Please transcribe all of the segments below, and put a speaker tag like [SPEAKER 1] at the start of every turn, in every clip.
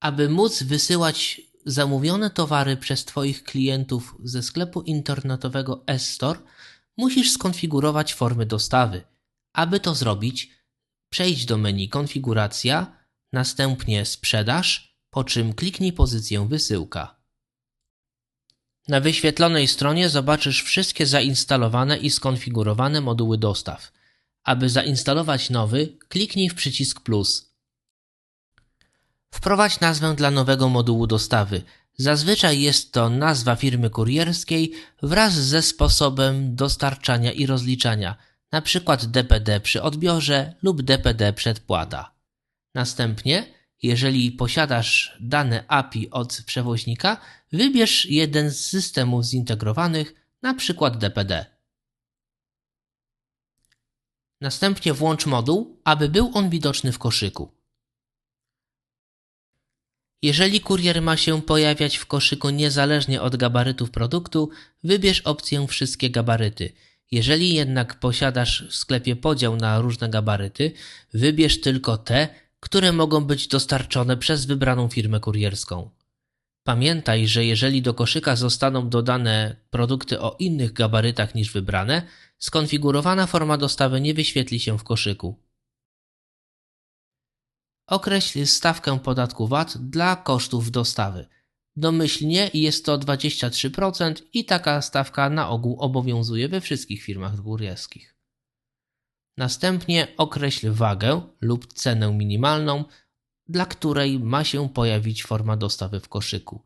[SPEAKER 1] Aby móc wysyłać zamówione towary przez Twoich klientów ze sklepu internetowego S-Store, musisz skonfigurować formy dostawy. Aby to zrobić, przejdź do menu Konfiguracja, następnie Sprzedaż, po czym kliknij pozycję Wysyłka. Na wyświetlonej stronie zobaczysz wszystkie zainstalowane i skonfigurowane moduły dostaw. Aby zainstalować nowy, kliknij w przycisk plus. Wprowadź nazwę dla nowego modułu dostawy. Zazwyczaj jest to nazwa firmy kurierskiej wraz ze sposobem dostarczania i rozliczania, np. DPD przy odbiorze lub DPD przedpłata. Następnie, jeżeli posiadasz dane API od przewoźnika, wybierz jeden z systemów zintegrowanych, np. DPD. Następnie włącz moduł, aby był on widoczny w koszyku. Jeżeli kurier ma się pojawiać w koszyku niezależnie od gabarytów produktu, wybierz opcję Wszystkie gabaryty. Jeżeli jednak posiadasz w sklepie podział na różne gabaryty, wybierz tylko te, które mogą być dostarczone przez wybraną firmę kurierską. Pamiętaj, że jeżeli do koszyka zostaną dodane produkty o innych gabarytach niż wybrane, skonfigurowana forma dostawy nie wyświetli się w koszyku. Określ stawkę podatku VAT dla kosztów dostawy. Domyślnie jest to 23% i taka stawka na ogół obowiązuje we wszystkich firmach kurierskich. Następnie określ wagę lub cenę minimalną, dla której ma się pojawić forma dostawy w koszyku.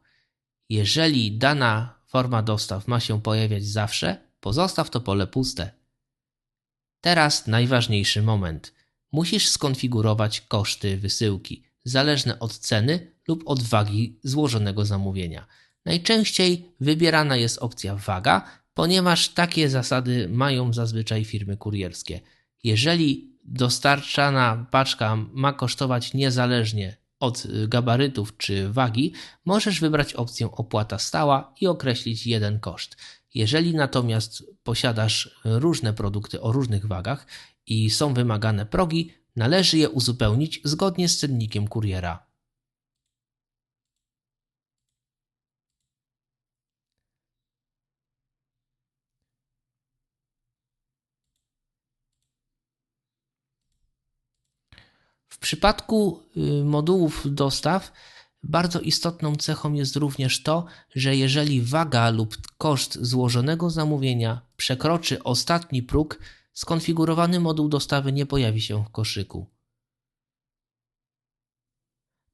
[SPEAKER 1] Jeżeli dana forma dostaw ma się pojawiać zawsze, pozostaw to pole puste. Teraz najważniejszy moment. Musisz skonfigurować koszty wysyłki, zależne od ceny lub od wagi złożonego zamówienia. Najczęściej wybierana jest opcja waga, ponieważ takie zasady mają zazwyczaj firmy kurierskie. Jeżeli dostarczana paczka ma kosztować niezależnie od gabarytów czy wagi, możesz wybrać opcję opłata stała i określić jeden koszt. Jeżeli natomiast posiadasz różne produkty o różnych wagach i są wymagane progi, należy je uzupełnić zgodnie z cennikiem kuriera. W przypadku y, modułów dostaw bardzo istotną cechą jest również to, że jeżeli waga lub koszt złożonego zamówienia przekroczy ostatni próg, skonfigurowany moduł dostawy nie pojawi się w koszyku.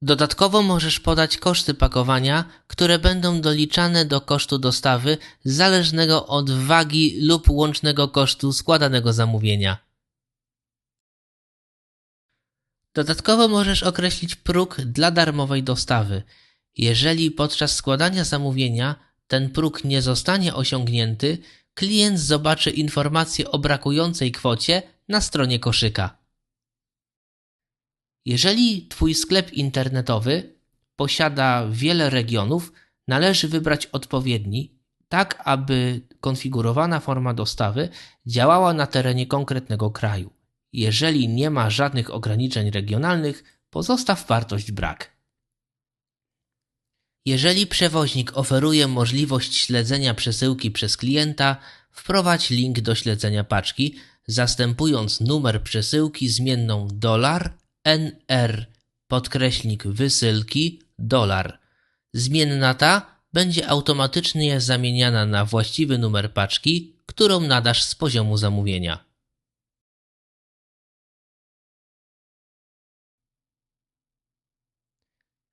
[SPEAKER 1] Dodatkowo możesz podać koszty pakowania, które będą doliczane do kosztu dostawy zależnego od wagi lub łącznego kosztu składanego zamówienia. Dodatkowo możesz określić próg dla darmowej dostawy. Jeżeli podczas składania zamówienia ten próg nie zostanie osiągnięty, klient zobaczy informację o brakującej kwocie na stronie koszyka. Jeżeli Twój sklep internetowy posiada wiele regionów, należy wybrać odpowiedni, tak aby konfigurowana forma dostawy działała na terenie konkretnego kraju. Jeżeli nie ma żadnych ograniczeń regionalnych, pozostaw wartość brak. Jeżeli przewoźnik oferuje możliwość śledzenia przesyłki przez klienta, wprowadź link do śledzenia paczki, zastępując numer przesyłki zmienną dolar NR podkreśnik wysyłki dolar. Zmienna ta będzie automatycznie zamieniana na właściwy numer paczki, którą nadasz z poziomu zamówienia.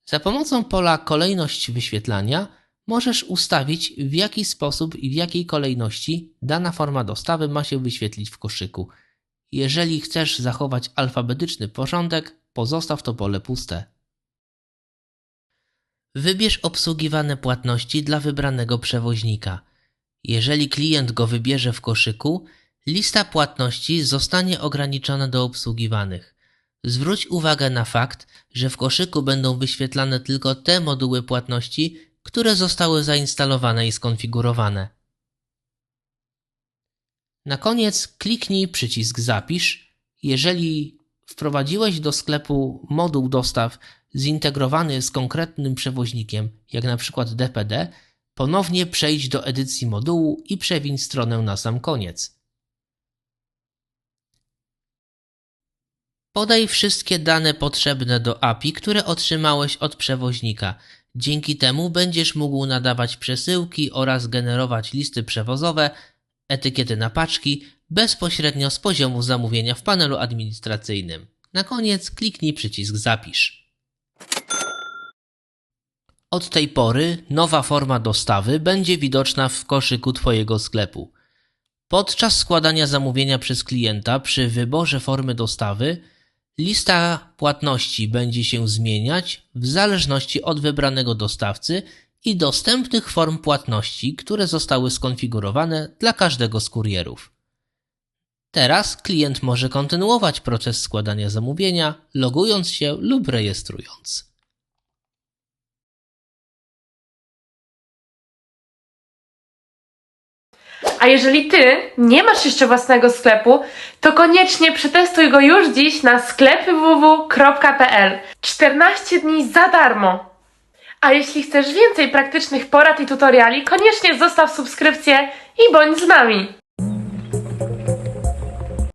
[SPEAKER 1] Za pomocą pola Kolejność wyświetlania możesz ustawić w jaki sposób i w jakiej kolejności dana forma dostawy ma się wyświetlić w koszyku. Jeżeli chcesz zachować alfabetyczny porządek, pozostaw to pole puste. Wybierz obsługiwane płatności dla wybranego przewoźnika. Jeżeli klient go wybierze w koszyku, lista płatności zostanie ograniczona do obsługiwanych. Zwróć uwagę na fakt, że w koszyku będą wyświetlane tylko te moduły płatności, które zostały zainstalowane i skonfigurowane. Na koniec kliknij przycisk Zapisz. Jeżeli wprowadziłeś do sklepu moduł dostaw zintegrowany z konkretnym przewoźnikiem, jak na przykład DPD, ponownie przejdź do edycji modułu i przewiń stronę na sam koniec. Podaj wszystkie dane potrzebne do API, które otrzymałeś od przewoźnika. Dzięki temu będziesz mógł nadawać przesyłki oraz generować listy przewozowe, etykiety na paczki bezpośrednio z poziomu zamówienia w panelu administracyjnym. Na koniec kliknij przycisk Zapisz. Od tej pory nowa forma dostawy będzie widoczna w koszyku Twojego sklepu. Podczas składania zamówienia przez klienta przy wyborze formy dostawy lista płatności będzie się zmieniać w zależności od wybranego dostawcy i dostępnych form płatności, które zostały skonfigurowane dla każdego z kurierów. Teraz klient może kontynuować proces składania zamówienia, logując się lub rejestrując.
[SPEAKER 2] A jeżeli ty nie masz jeszcze własnego sklepu, to koniecznie przetestuj go już dziś na sklepy www.pl. 14 dni za darmo. A jeśli chcesz więcej praktycznych porad i tutoriali, koniecznie zostaw subskrypcję i bądź z nami.